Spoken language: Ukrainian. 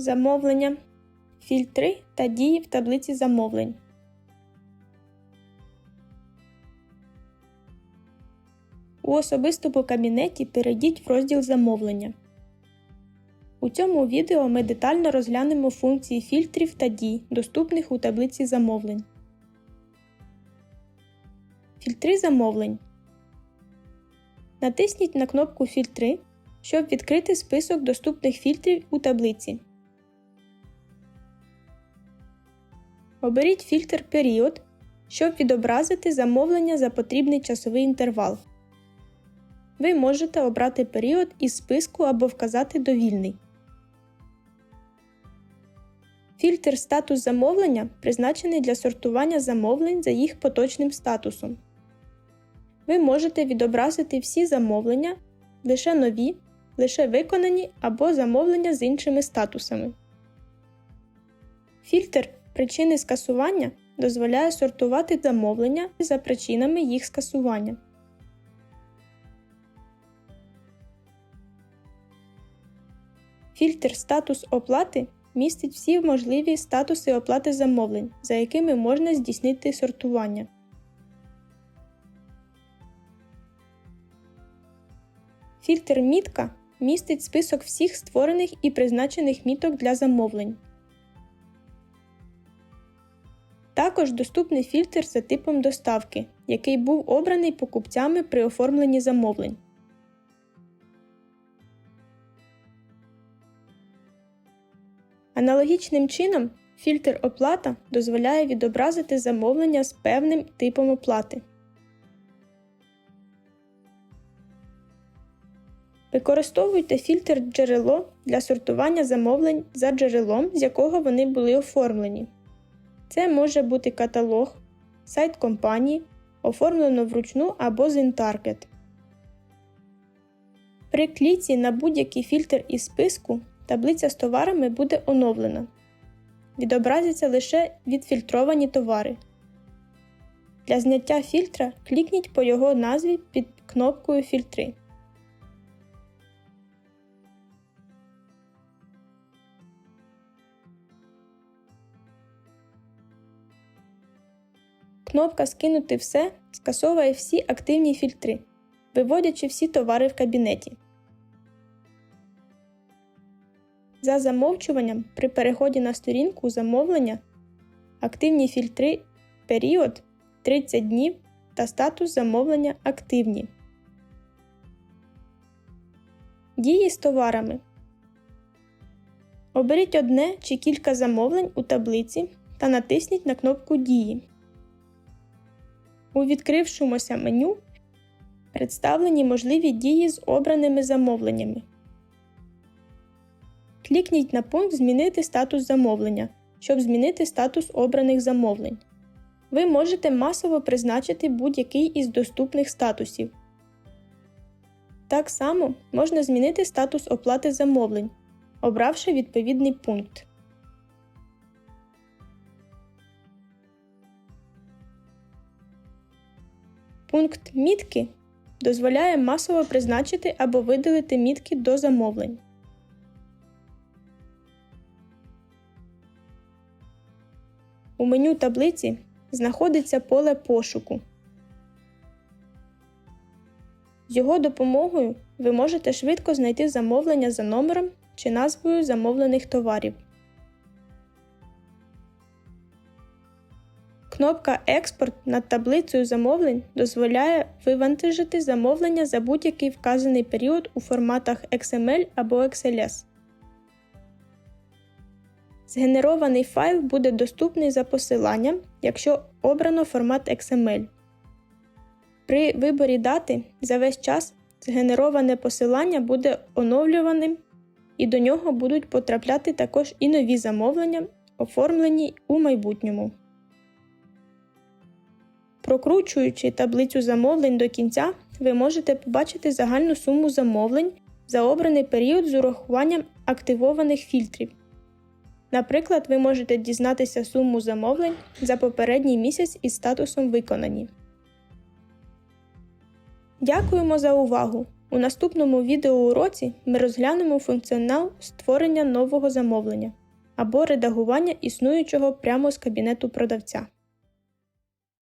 замовлення, фільтри та дії в таблиці замовлень. У особистому кабінеті перейдіть в розділ замовлення. У цьому відео ми детально розглянемо функції фільтрів та дій, доступних у таблиці замовлень. Фільтри замовлень. Натисніть на кнопку Фільтри, щоб відкрити список доступних фільтрів у таблиці. Оберіть фільтр Період, щоб відобразити замовлення за потрібний часовий інтервал. Ви можете обрати період із списку або вказати довільний. Фільтр Статус замовлення призначений для сортування замовлень за їх поточним статусом. Ви можете відобразити всі замовлення, лише нові, лише виконані або замовлення з іншими статусами. Фільтр Причини скасування дозволяє сортувати замовлення за причинами їх скасування. Фільтр Статус оплати містить всі можливі статуси оплати замовлень, за якими можна здійснити сортування. Фільтр Мітка містить список всіх створених і призначених міток для замовлень. Також доступний фільтр за типом доставки, який був обраний покупцями при оформленні замовлень. Аналогічним чином, фільтр оплата дозволяє відобразити замовлення з певним типом оплати. Використовуйте фільтр джерело для сортування замовлень за джерелом, з якого вони були оформлені. Це може бути каталог, сайт компанії, оформлено вручну або з InTarget. При кліці на будь-який фільтр із списку таблиця з товарами буде оновлена. Відобразяться лише відфільтровані товари. Для зняття фільтра клікніть по його назві під кнопкою Фільтри. Кнопка Скинути все скасовує всі активні фільтри, виводячи всі товари в кабінеті. За замовчуванням при переході на сторінку замовлення активні фільтри Період 30 днів та статус замовлення активні. Дії з товарами. Оберіть одне чи кілька замовлень у таблиці та натисніть на кнопку Дії. У відкрившомуся меню представлені можливі дії з обраними замовленнями. Клікніть на пункт Змінити статус замовлення, щоб змінити статус обраних замовлень. Ви можете масово призначити будь-який із доступних статусів. Так само можна змінити статус оплати замовлень, обравши відповідний пункт. Пункт Мітки дозволяє масово призначити або видалити мітки до замовлень. У меню таблиці знаходиться поле пошуку. З його допомогою ви можете швидко знайти замовлення за номером чи назвою замовлених товарів. Кнопка Експорт над таблицею замовлень дозволяє вивантажити замовлення за будь-який вказаний період у форматах XML або XLS. Згенерований файл буде доступний за посиланням, якщо обрано формат XML. При виборі дати за весь час згенероване посилання буде оновлюваним і до нього будуть потрапляти також і нові замовлення, оформлені у майбутньому. Прокручуючи таблицю замовлень до кінця, ви можете побачити загальну суму замовлень за обраний період з урахуванням активованих фільтрів. Наприклад, ви можете дізнатися суму замовлень за попередній місяць із статусом Виконані. Дякуємо за увагу! У наступному відеоуроці ми розглянемо функціонал створення нового замовлення або редагування існуючого прямо з кабінету продавця.